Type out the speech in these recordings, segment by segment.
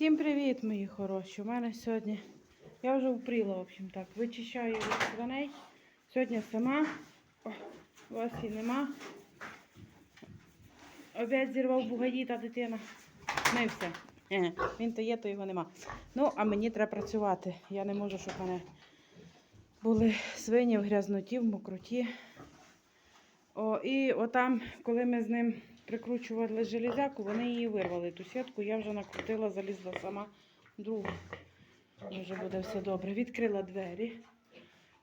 Всім привіт, мої хороші. У мене сьогодні. Я вже впріла, в общем так. Вичищаю від свиней. Сьогодні сама. О, вас і нема. Обід зірвав бугаї та дитина. Ну все. Він то є, то його нема. Ну, а мені треба працювати. Я не можу, щоб мене були свині в грязноті, в мокроті. О, і отам, коли ми з ним прикручували железяку, вони її вирвали. Ту сітку я вже накрутила, залізла сама другу. Вже буде все добре. Відкрила двері.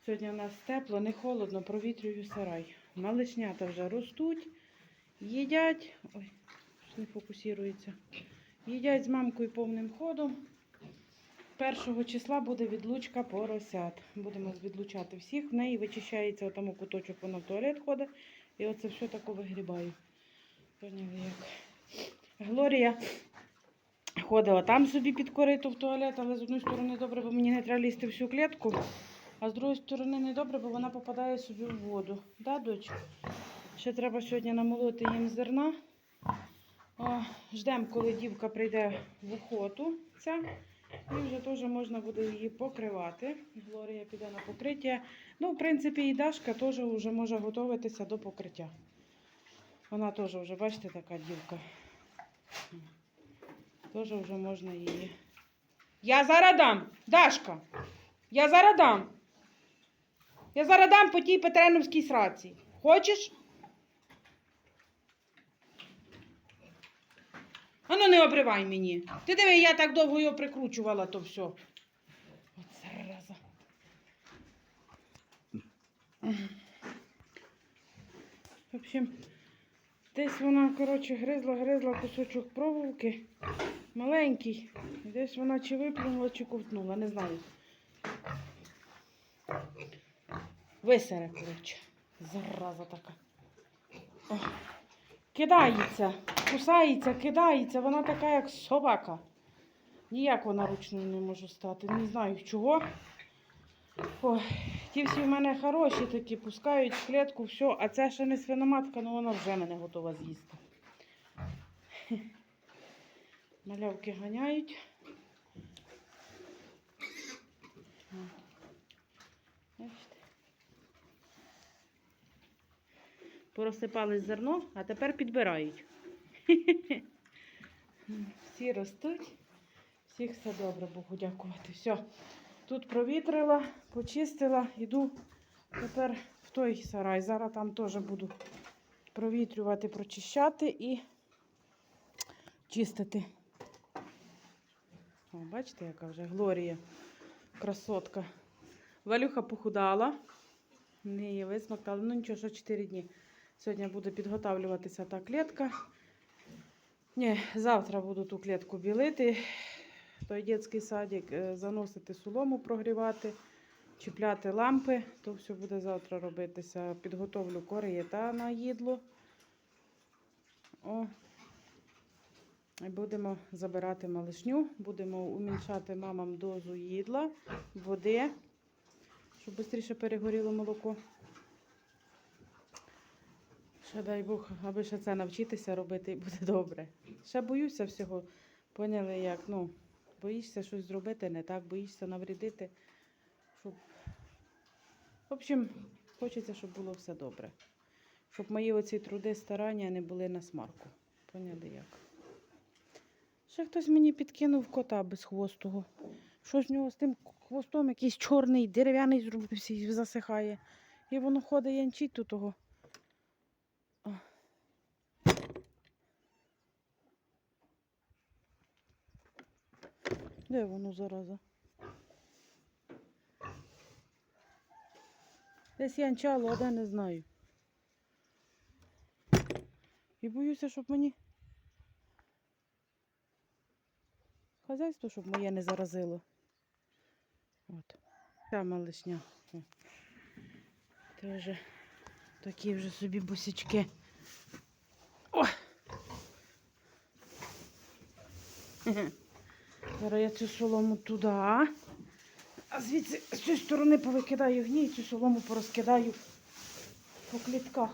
Сьогодні у нас тепло, не холодно, провітрюю сарай. Малишнята вже ростуть, їдять. Ой, не фокусується. Їдять з мамкою повним ходом. Першого числа буде відлучка поросят. Будемо відлучати всіх. В неї вичищається отому куточок, вона в туалет ходить. І оце все таке вигрібаю. Як. Глорія ходила там собі під корито в туалет, але з одної сторони добре, бо мені не треба лізти всю клітку, а з другої сторони не добре, бо вона попадає собі в воду. Да, дочка? Ще треба сьогодні намолоти їм зерна. Ждемо, коли дівка прийде в охоту. Ця. І вже теж можна буде її покривати. Глорія піде на покриття. Ну, в принципі, і Дашка теж вже може готуватися до покриття. Вона теж вже, бачите, така дівка. Теж вже можна її. Я зараз дам, Дашка. Я зараз дам. Я зараз дам по тій Петреновській сраці. Хочеш? Ану не обривай мені. Ти диви, я так довго його прикручувала, то все. От зараза. В общем, десь вона, коротше, гризла, гризла кусочок проволоки. Маленький. Десь вона чи виплюнула, чи ковтнула, не знаю. Висере, коротше. Зараза така. О. Кидається, кусається, кидається. Вона така, як собака. Ніяк вона ручною не може стати. Не знаю чого. Ой, ті всі в мене хороші такі, пускають в клітку, все, а це ще не свиноматка, ну вона вже мене готова з'їсти. Малявки ганяють. Бачите? Зерно, а тепер підбирають. Всі ростуть, всіх все добре, Богу дякувати. Все. Тут провітрила, почистила, йду тепер в той сарай. Зараз там теж буду провітрювати, прочищати і чистити. О, бачите, яка вже Глорія, красотка. Валюха похудала, в неї висмоктала, ну нічого, що 4 дні. Сьогодні буде підготавлюватися та клітка. Ні, завтра буду ту клітку білити, той дитячий садик, е, заносити солому, прогрівати, чіпляти лампи. То все буде завтра робитися. Підготовлю корієта на їдло. О. І будемо забирати малишню, будемо уміншати мамам дозу їдла, води, щоб швидше перегоріло молоко. Ще дай Бог, аби ще це навчитися робити і буде добре. Ще боюся всього. Поняли, як, ну, боїшся щось зробити не так, боїшся навредити. Щоб... В общем, хочеться, щоб було все добре. Щоб мої оці труди, старання не були на смарку. Поняли як? Ще хтось мені підкинув кота без хвостого. Що з нього з тим хвостом якийсь чорний, дерев'яний зробився і засихає. І воно ходить янчить тут того. Де воно зараза? Десь янчало, а де не знаю. І боюся, щоб мені хазяйство, щоб моє не заразило. От. Та малишня. Це вже такі вже собі бусячки. О! Зараз я цю солому туди. А звідси з цієї сторони повикидаю гній, цю солому порозкидаю по клітках.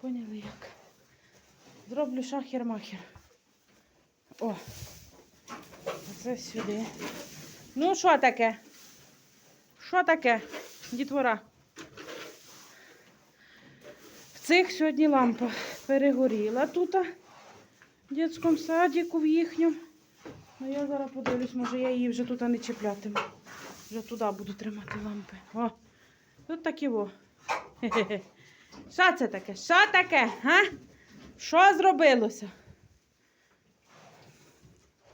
Поняли як? Зроблю шахер-махер. О! це сюди. Ну, що таке? Що таке, дітвора? В цих сьогодні лампа перегоріла тут, в дитячому садіку в їхньому. Ну, я зараз подивлюсь, може я її вже тут не чіплятиму. Вже туди буду тримати лампи. О, тут такі во. Що це таке? Що таке? Га? Що зробилося?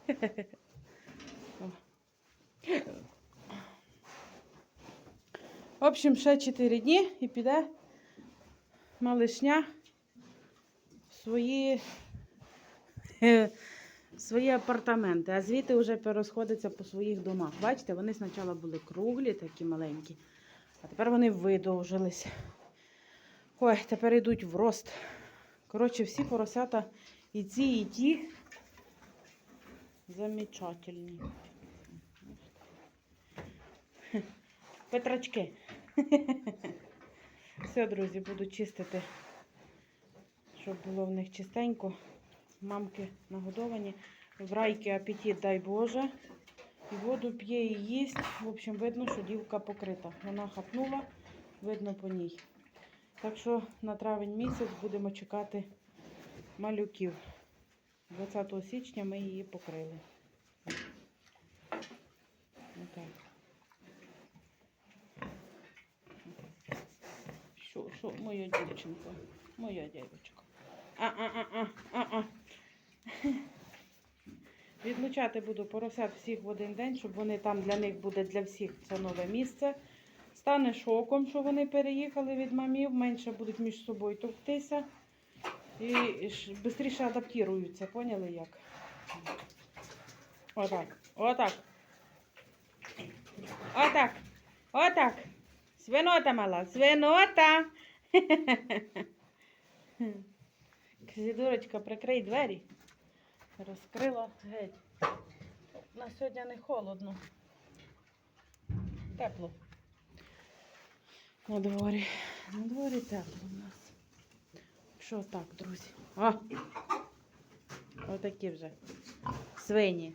В общем, ще 4 дні і піде малишня в свої, свої апартаменти, а звідти вже перерозходиться по своїх домах. Бачите, вони спочатку були круглі, такі маленькі, а тепер вони видовжились. Ой, тепер йдуть в рост. Коротше, всі поросята і ці, і ті замечательні. Петрачки. Все, друзі, буду чистити, щоб було в них чистенько. Мамки нагодовані. В райки апетит, дай Боже. І воду п'є і їсть. В общем, видно, що дівка покрита. Вона хапнула, видно по ній. Так що на травень місяць будемо чекати малюків. 20 січня ми її покрили. Отак. Що, що, моя дівчинка, моя дівчинка. А-а-а-а-а-а. Відлучати буду поросят всіх в один день, щоб вони там для них буде для всіх це нове місце. Стане шоком, що вони переїхали від мамів, менше будуть між собою товктися і швидше адаптуються, поняли як? Отак, отак. Отак, отак. Свинота мала, свинота. Кзідурочка, прикрий двері. Розкрила геть. На сьогодні не холодно. Тепло. На дворі. На дворі тепло у нас. Що так, друзі? О! Отакі вже свині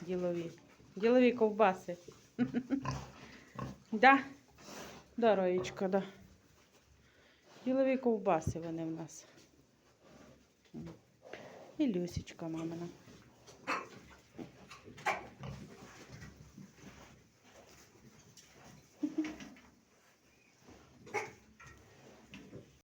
ділові. Ділові ковбаси. Да? Да, да. Ділові ковбаси вони в нас. І мамина.